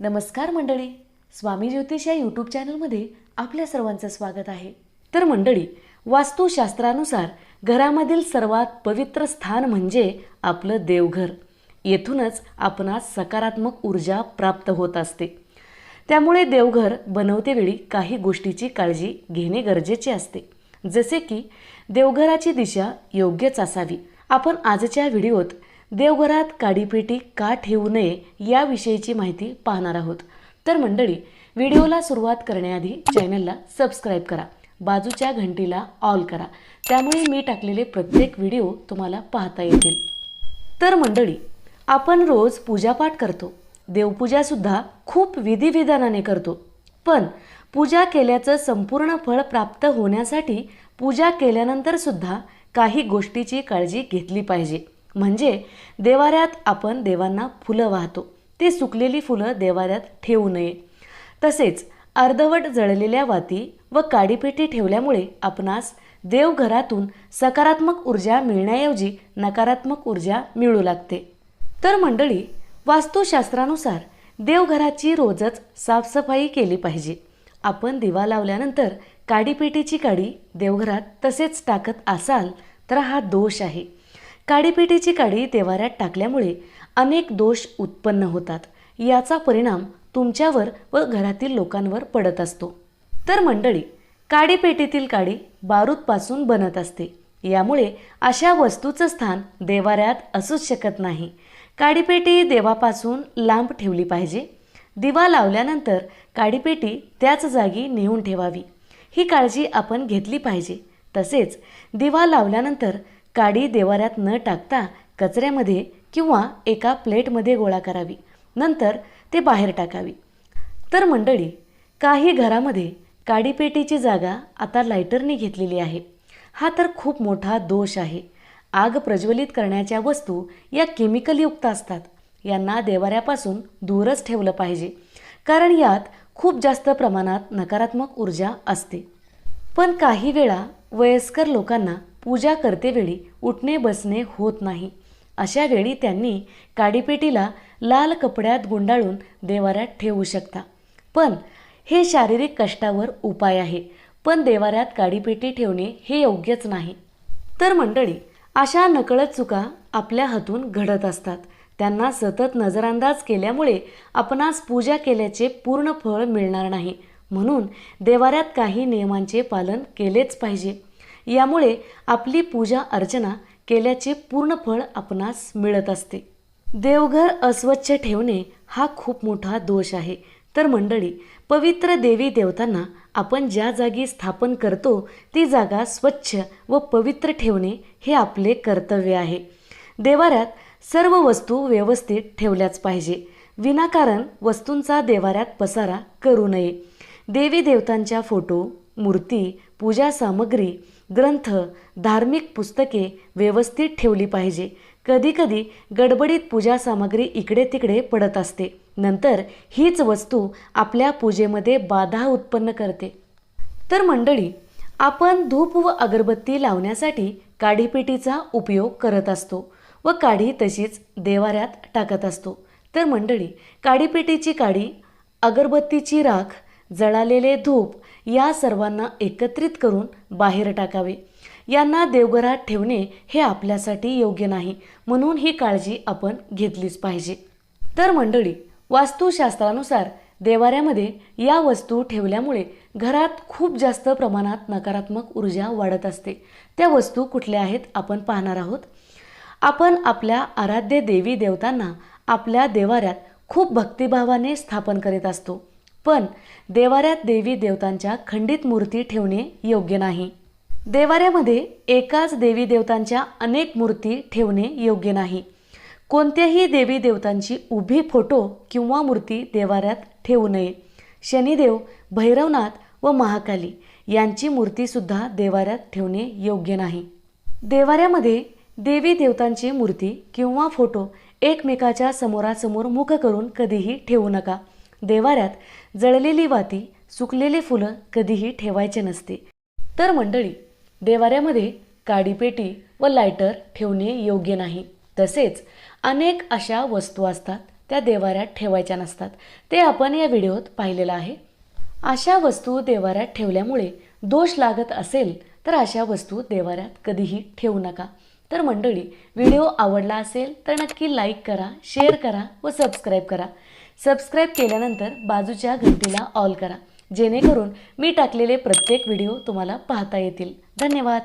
नमस्कार मंडळी स्वामी ज्योतिष या यूट्यूब चॅनलमध्ये आपल्या सर्वांचं स्वागत आहे. तर मंडळी वास्तुशास्त्रानुसार घरामधील सर्वात पवित्र स्थान म्हणजे आपलं देवघर. येथूनच आपणास सकारात्मक ऊर्जा प्राप्त होत असते. त्यामुळे देवघर बनवतेवेळी काही गोष्टीची काळजी घेणे गरजेचे असते. जसे की देवघराची दिशा योग्यच असावी. आपण आजच्या व्हिडिओत देवघरात काडीपेटी का ठेवू नये याविषयीची माहिती पाहणार आहोत. तर मंडळी व्हिडिओला सुरुवात करण्याआधी चॅनलला सबस्क्राईब करा बाजूच्या घंटीला ऑल करा. त्यामुळे मी टाकलेले प्रत्येक व्हिडिओ तुम्हाला पाहता येतील. तर मंडळी आपण रोज पूजापाठ करतो. देवपूजासुद्धा खूप विधिविधानाने करतो. पण पूजा केल्याचं संपूर्ण फळ प्राप्त होण्यासाठी पूजा केल्यानंतरसुद्धा काही गोष्टीची काळजी घेतली पाहिजे. म्हणजे देवाऱ्यात आपण देवांना फुलं वाहतो. ते सुकलेली फुलं देवाऱ्यात ठेवू नये. तसेच अर्धवट जळलेल्या वाती व काडीपेटी ठेवल्यामुळे आपणास देवघरातून सकारात्मक ऊर्जा मिळण्याऐवजी नकारात्मक ऊर्जा मिळू लागते. तर मंडळी वास्तुशास्त्रानुसार देवघराची रोजच साफसफाई केली पाहिजे. आपण दिवा लावल्यानंतर काडीपेटीची काडी देवघरात तसेच टाकत असाल तर हा दोष आहे. काडीपेटीची काडी देवाऱ्यात टाकल्यामुळे अनेक दोष उत्पन्न होतात. याचा परिणाम तुमच्यावर व घरातील लोकांवर पडत असतो. तर मंडळी काडीपेटीतील काडी बारूदपासून बनत असते. यामुळे अशा वस्तूचं स्थान देवाऱ्यात असूच शकत नाही. काडीपेटी देवापासून लांब ठेवली पाहिजे. दिवा लावल्यानंतर काडीपेटी त्याच जागी नेऊन ठेवावी. ही काळजी आपण घेतली पाहिजे. तसेच दिवा लावल्यानंतर काडी देवाऱ्यात न टाकता कचऱ्यामध्ये किंवा एका प्लेटमध्ये गोळा करावी. नंतर ते बाहेर टाकावी. तर मंडळी काही घरामध्ये काडीपेटीची जागा आता लायटरने घेतलेली आहे. हा तर खूप मोठा दोष आहे. आग प्रज्वलित करण्याच्या वस्तू या केमिकलयुक्त असतात. यांना देवाऱ्यापासून दूरच ठेवलं पाहिजे. कारण यात खूप जास्त प्रमाणात नकारात्मक ऊर्जा असते. पण काही वेळा वयस्कर लोकांना पूजा करतेवेळी उठणे बसणे होत नाही. अशा वेळी त्यांनी काडीपेटीला लाल कपड्यात गुंडाळून देवाऱ्यात ठेवू शकता. पण हे शारीरिक कष्टावर उपाय आहे. पण देवाऱ्यात काडीपेटी ठेवणे हे योग्यच नाही. तर मंडळी अशा नकळत चुका आपल्या हातून घडत असतात. त्यांना सतत नजरअंदाज केल्यामुळे आपणास पूजा केल्याचे पूर्ण फळ मिळणार नाही. म्हणून देवाऱ्यात काही नियमांचे पालन केलेच पाहिजे. यामुळे आपली पूजा अर्चना केल्याचे पूर्ण फळ आपणास मिळत असते. देवघर अस्वच्छ ठेवणे हा खूप मोठा दोष आहे. तर मंडळी पवित्र देवी देवतांना आपण ज्या जागी स्थापन करतो ती जागा स्वच्छ व पवित्र ठेवणे हे आपले कर्तव्य आहे. देवाऱ्यात सर्व वस्तू व्यवस्थित ठेवल्याच पाहिजे. विनाकारण वस्तूंचा देवाऱ्यात पसारा करू नये. देवी देवतांच्या फोटो मूर्ती पूजा सामग्री ग्रंथ धार्मिक पुस्तके व्यवस्थित ठेवली पाहिजे. कधीकधी गडबडीत पूजा सामग्री इकडे तिकडे पडत असते. नंतर हीच वस्तू आपल्या पूजेमध्ये बाधा उत्पन्न करते. तर मंडळी आपण धूप व अगरबत्ती लावण्यासाठी काढीपेटीचा उपयोग करत असतो व काढी तशीच देवाऱ्यात टाकत असतो. तर मंडळी काढीपेटीची काढी अगरबत्तीची राख जळालेले धूप या सर्वांना एकत्रित करून बाहेर टाकावे. यांना देवघरात ठेवणे हे आपल्यासाठी योग्य नाही म्हणून ही काळजी आपण घेतलीच पाहिजे. तर मंडळी वास्तुशास्त्रानुसार देवाऱ्यामध्ये या वस्तू ठेवल्यामुळे घरात खूप जास्त प्रमाणात नकारात्मक ऊर्जा वाढत असते. त्या वस्तू कुठल्या आहेत आपण पाहणार आहोत. आपण आपल्या आराध्य देवी देवतांना आपल्या देवाऱ्यात खूप भक्तिभावाने स्थापन करीत असतो. पण देवाऱ्यात देवी देवतांच्या खंडित मूर्ती ठेवणे योग्य नाही. देवाऱ्यामध्ये एकाच देवी देवतांच्या अनेक मूर्ती ठेवणे योग्य नाही. कोणत्याही देवी देवतांची उभी फोटो किंवा मूर्ती देवाऱ्यात ठेवू नये. शनिदेव भैरवनाथ व महाकाली यांची मूर्तीसुद्धा देवाऱ्यात ठेवणे योग्य नाही. देवाऱ्यामध्ये देवी देवतांची मूर्ती किंवा फोटो एकमेकाच्या समोरासमोर मुख करून कधीही ठेवू नका. देवाऱ्यात जळलेली वाती सुकलेली फुलं कधीही ठेवायचे नसते. तर मंडळी देवाऱ्यामध्ये काडीपेटी व लायटर ठेवणे योग्य नाही. तसेच अनेक अशा वस्तू असतात त्या देवाऱ्यात ठेवायच्या नसतात. ते आपण या व्हिडिओत पाहिलेलं आहे. अशा वस्तू देवाऱ्यात ठेवल्यामुळे दोष लागत असेल तर अशा वस्तू देवाऱ्यात कधीही ठेवू नका. तर मंडळी व्हिडिओ आवडला असेल तर नक्की लाईक करा शेअर करा व सबस्क्राईब करा. सबस्क्राईब केल्यानंतर बाजूच्या घंटीला ऑल करा. जेणेकरून मी टाकलेले प्रत्येक व्हिडिओ तुम्हाला पाहता येतील. धन्यवाद.